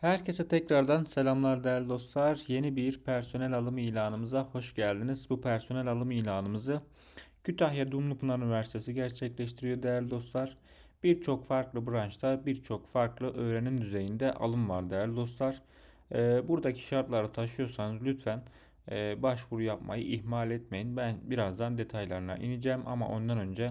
Herkese tekrardan selamlar değerli dostlar. Yeni bir personel alım ilanımıza hoş geldiniz. Bu personel alım ilanımızı Kütahya Dumlupınar Üniversitesi gerçekleştiriyor değerli dostlar. Birçok farklı branşta birçok farklı öğrenim düzeyinde alım var değerli dostlar. Ee, buradaki şartları taşıyorsanız lütfen e, başvuru yapmayı ihmal etmeyin. Ben birazdan detaylarına ineceğim ama ondan önce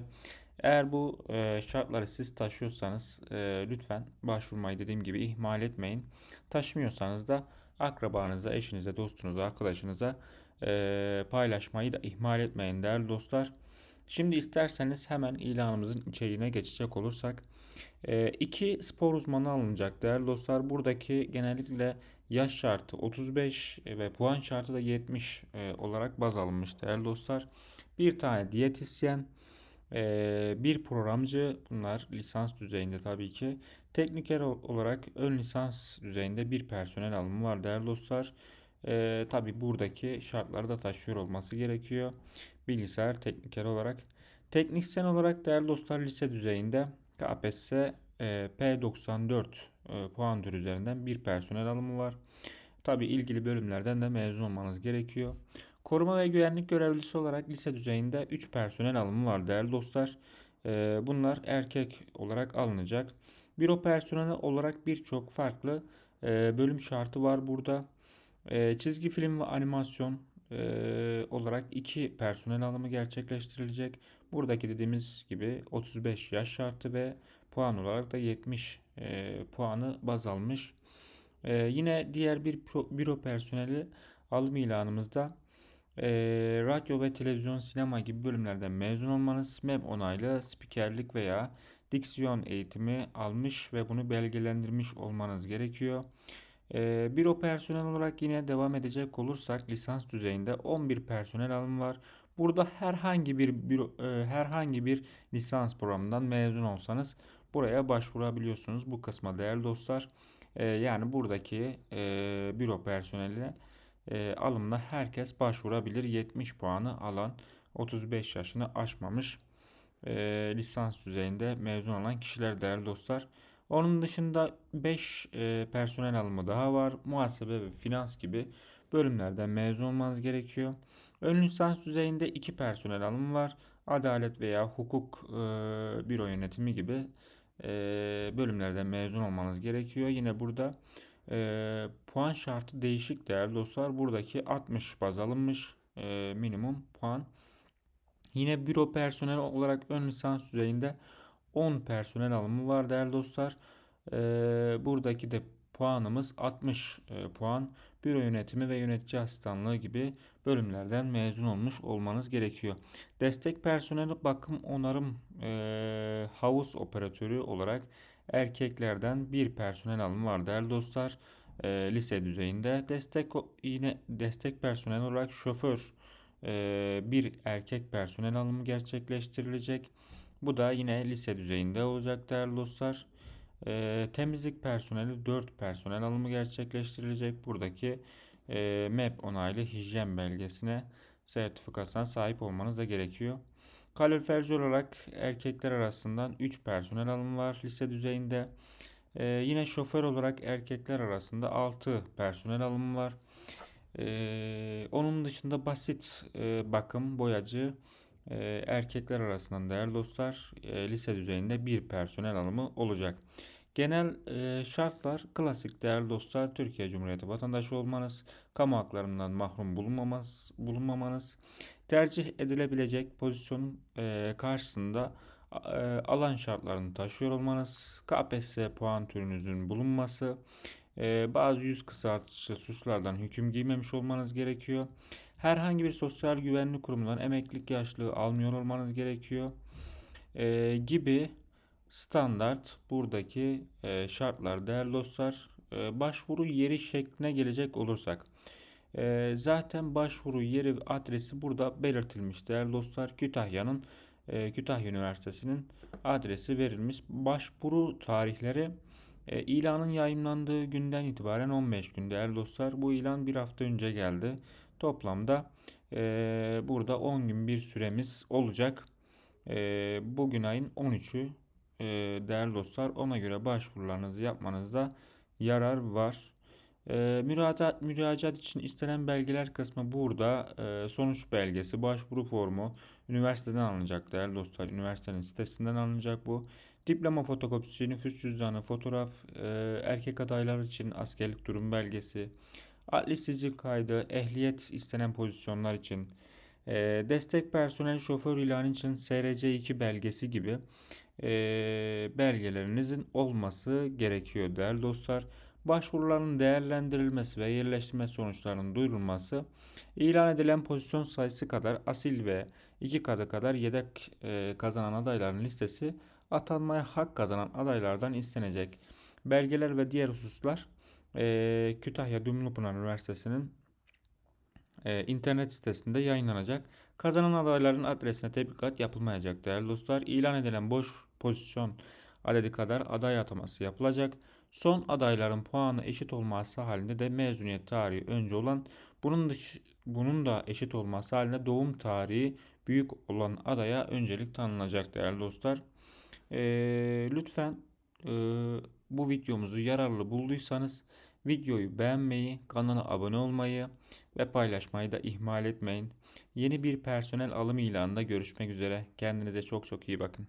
eğer bu e, şartları siz taşıyorsanız e, lütfen başvurmayı dediğim gibi ihmal etmeyin. Taşımıyorsanız da akrabanıza, eşinize, dostunuza, arkadaşınıza e, paylaşmayı da ihmal etmeyin değerli dostlar. Şimdi isterseniz hemen ilanımızın içeriğine geçecek olursak. E, iki spor uzmanı alınacak değerli dostlar. Buradaki genellikle yaş şartı 35 ve puan şartı da 70 e, olarak baz alınmış değerli dostlar. Bir tane diyetisyen, ee, bir programcı bunlar lisans düzeyinde tabii ki. Tekniker olarak ön lisans düzeyinde bir personel alımı var değerli dostlar. Ee, tabii buradaki şartları da taşıyor olması gerekiyor. Bilgisayar tekniker olarak. Teknisyen olarak değerli dostlar lise düzeyinde KPSS e, P94 e, puan türü üzerinden bir personel alımı var. Tabii ilgili bölümlerden de mezun olmanız gerekiyor. Koruma ve güvenlik görevlisi olarak lise düzeyinde 3 personel alımı var değerli dostlar. Ee, bunlar erkek olarak alınacak. Büro personeli olarak birçok farklı e, bölüm şartı var burada. E, çizgi film ve animasyon e, olarak 2 personel alımı gerçekleştirilecek. Buradaki dediğimiz gibi 35 yaş şartı ve puan olarak da 70 puanı baz almış. Yine diğer bir büro personeli alım ilanımızda e, radyo ve televizyon, sinema gibi bölümlerden mezun olmanız, MEB onaylı spikerlik veya diksiyon eğitimi almış ve bunu belgelendirmiş olmanız gerekiyor. E, büro personel olarak yine devam edecek olursak lisans düzeyinde 11 personel alımı var. Burada herhangi bir büro, e, herhangi bir lisans programından mezun olsanız buraya başvurabiliyorsunuz. Bu kısma değerli dostlar. E, yani buradaki e, büro personeline e, alımına herkes başvurabilir. 70 puanı alan 35 yaşını aşmamış e, lisans düzeyinde mezun olan kişiler değerli dostlar. Onun dışında 5 e, personel alımı daha var. Muhasebe ve finans gibi bölümlerden mezun olmanız gerekiyor. Ön lisans düzeyinde 2 personel alımı var. Adalet veya hukuk e, büro yönetimi gibi e, bölümlerden mezun olmanız gerekiyor. Yine burada e, puan şartı değişik değerli dostlar. Buradaki 60 baz alınmış e, minimum puan. Yine büro personel olarak ön lisans düzeyinde 10 personel alımı var değerli dostlar. E, buradaki de puanımız 60 e, puan. Büro yönetimi ve yönetici asistanlığı gibi bölümlerden mezun olmuş olmanız gerekiyor. Destek personeli bakım onarım e, havuz operatörü olarak erkeklerden bir personel alımı var değerli dostlar. E, lise düzeyinde destek yine destek personel olarak şoför e, bir erkek personel alımı gerçekleştirilecek. Bu da yine lise düzeyinde olacak değerli dostlar. E, temizlik personeli 4 personel alımı gerçekleştirilecek. Buradaki e, MEP onaylı hijyen belgesine sertifikasına sahip olmanız da gerekiyor. Kaloriferci olarak erkekler arasından 3 personel alımı var lise düzeyinde. Ee, yine şoför olarak erkekler arasında 6 personel alımı var. Ee, onun dışında basit e, bakım boyacı e, erkekler arasından değerli dostlar e, lise düzeyinde bir personel alımı olacak. Genel e, şartlar klasik değerli dostlar Türkiye Cumhuriyeti vatandaşı olmanız, kamu haklarından mahrum bulunmamanız, bulunmamanız, tercih edilebilecek pozisyonun e, karşısında alan şartlarını taşıyor olmanız, KPSS puan türünüzün bulunması, e, bazı yüz kısaltıcı suçlardan hüküm giymemiş olmanız gerekiyor. Herhangi bir sosyal güvenlik kurumundan emeklilik yaşlığı almıyor olmanız gerekiyor. E, gibi standart buradaki e, şartlar değerli dostlar. E, başvuru yeri şekline gelecek olursak. E, zaten başvuru yeri adresi burada belirtilmiş değerli dostlar. Kütahya'nın e, Kütahya Üniversitesi'nin adresi verilmiş. Başvuru tarihleri e, ilanın yayınlandığı günden itibaren 15 gün değerli dostlar. Bu ilan bir hafta önce geldi. Toplamda e, burada 10 gün bir süremiz olacak. E, bugün ayın 13'ü e, değerli dostlar ona göre başvurularınızı yapmanızda yarar var. E, müracaat, için istenen belgeler kısmı burada. E, sonuç belgesi, başvuru formu üniversiteden alınacak değerli dostlar. Üniversitenin sitesinden alınacak bu. Diploma fotokopisi, nüfus cüzdanı, fotoğraf, e, erkek adaylar için askerlik durum belgesi, adli sicil kaydı, ehliyet istenen pozisyonlar için, e, destek personel şoför ilanı için SRC2 belgesi gibi e, belgelerinizin olması gerekiyor değerli dostlar. Başvuruların değerlendirilmesi ve yerleştirme sonuçlarının duyurulması ilan edilen pozisyon sayısı kadar asil ve iki katı kadar yedek e, kazanan adayların listesi atanmaya hak kazanan adaylardan istenecek. Belgeler ve diğer hususlar e, Kütahya Dumlupınar Üniversitesi'nin e, internet sitesinde yayınlanacak. Kazanan adayların adresine tebligat yapılmayacak değerli dostlar. İlan edilen boş pozisyon adedi kadar aday ataması yapılacak. Son adayların puanı eşit olması halinde de mezuniyet tarihi önce olan bunun dış, bunun da eşit olması halinde doğum tarihi büyük olan adaya öncelik tanınacak değerli dostlar. Ee, lütfen e, bu videomuzu yararlı bulduysanız videoyu beğenmeyi, kanala abone olmayı ve paylaşmayı da ihmal etmeyin. Yeni bir personel alım ilanında görüşmek üzere. Kendinize çok çok iyi bakın.